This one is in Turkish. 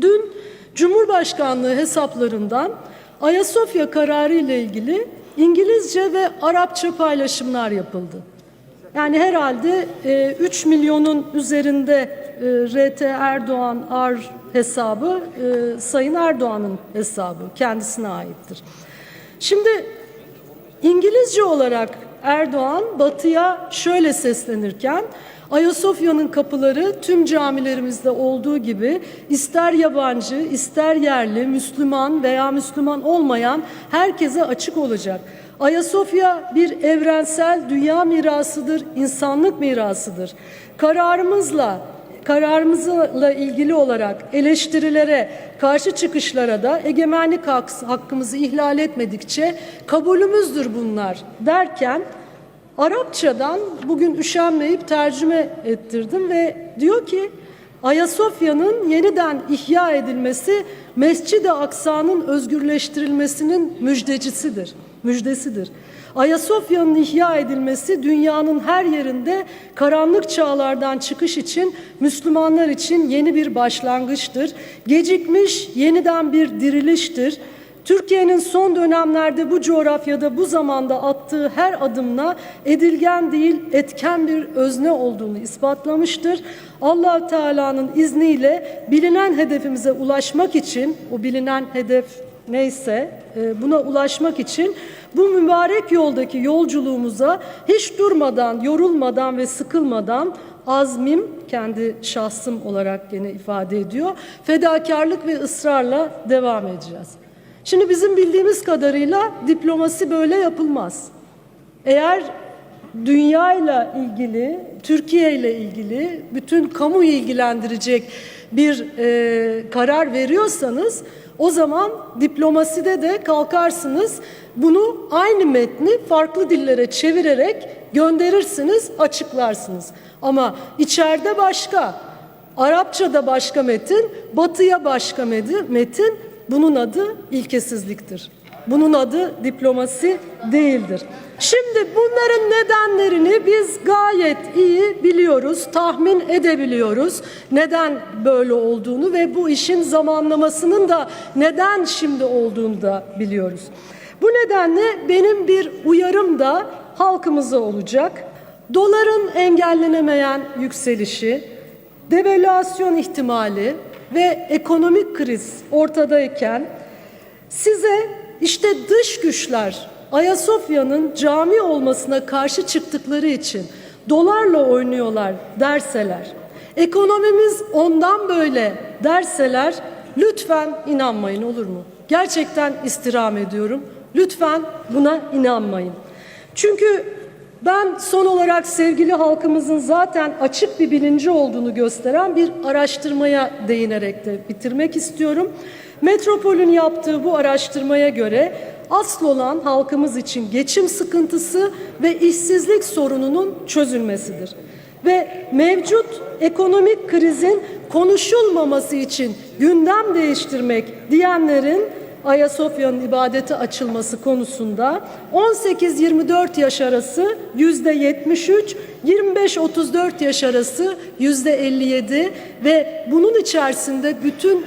Dün Cumhurbaşkanlığı hesaplarından Ayasofya kararı ile ilgili İngilizce ve Arapça paylaşımlar yapıldı. Yani herhalde e, 3 milyonun üzerinde e, RT Erdoğan Ar hesabı e, Sayın Erdoğan'ın hesabı kendisine aittir. Şimdi İngilizce olarak Erdoğan Batı'ya şöyle seslenirken Ayasofya'nın kapıları tüm camilerimizde olduğu gibi ister yabancı, ister yerli, Müslüman veya Müslüman olmayan herkese açık olacak. Ayasofya bir evrensel dünya mirasıdır, insanlık mirasıdır. Kararımızla kararımızla ilgili olarak eleştirilere, karşı çıkışlara da egemenlik hak- hakkımızı ihlal etmedikçe kabulümüzdür bunlar derken Arapçadan bugün üşenmeyip tercüme ettirdim ve diyor ki Ayasofya'nın yeniden ihya edilmesi Mescid-i Aksa'nın özgürleştirilmesinin müjdecisidir, müjdesidir. Ayasofya'nın ihya edilmesi dünyanın her yerinde karanlık çağlardan çıkış için Müslümanlar için yeni bir başlangıçtır. Gecikmiş yeniden bir diriliştir. Türkiye'nin son dönemlerde bu coğrafyada bu zamanda attığı her adımla edilgen değil etken bir özne olduğunu ispatlamıştır. allah Teala'nın izniyle bilinen hedefimize ulaşmak için o bilinen hedef neyse e, buna ulaşmak için bu mübarek yoldaki yolculuğumuza hiç durmadan, yorulmadan ve sıkılmadan azmim kendi şahsım olarak gene ifade ediyor. Fedakarlık ve ısrarla devam edeceğiz. Şimdi bizim bildiğimiz kadarıyla diplomasi böyle yapılmaz. Eğer dünyayla ilgili, Türkiye ile ilgili bütün kamuyu ilgilendirecek bir e, karar veriyorsanız o zaman diplomaside de kalkarsınız bunu aynı metni farklı dillere çevirerek gönderirsiniz, açıklarsınız. Ama içeride başka, Arapçada başka metin, Batıya başka metin, bunun adı ilkesizliktir. Bunun adı diplomasi değildir. Şimdi bunların nedenlerini biz gayet iyi biliyoruz, tahmin edebiliyoruz. Neden böyle olduğunu ve bu işin zamanlamasının da neden şimdi olduğunu da biliyoruz. Bu nedenle benim bir uyarım da halkımıza olacak. Doların engellenemeyen yükselişi, devalüasyon ihtimali ve ekonomik kriz ortadayken size işte dış güçler Ayasofya'nın cami olmasına karşı çıktıkları için dolarla oynuyorlar derseler, ekonomimiz ondan böyle derseler lütfen inanmayın olur mu? Gerçekten istirham ediyorum. Lütfen buna inanmayın. Çünkü ben son olarak sevgili halkımızın zaten açık bir bilinci olduğunu gösteren bir araştırmaya değinerek de bitirmek istiyorum. Metropol'ün yaptığı bu araştırmaya göre asıl olan halkımız için geçim sıkıntısı ve işsizlik sorununun çözülmesidir. Ve mevcut ekonomik krizin konuşulmaması için gündem değiştirmek diyenlerin Ayasofya'nın ibadete açılması konusunda 18-24 yaş arası yüzde 73, 25-34 yaş arası yüzde 57 ve bunun içerisinde bütün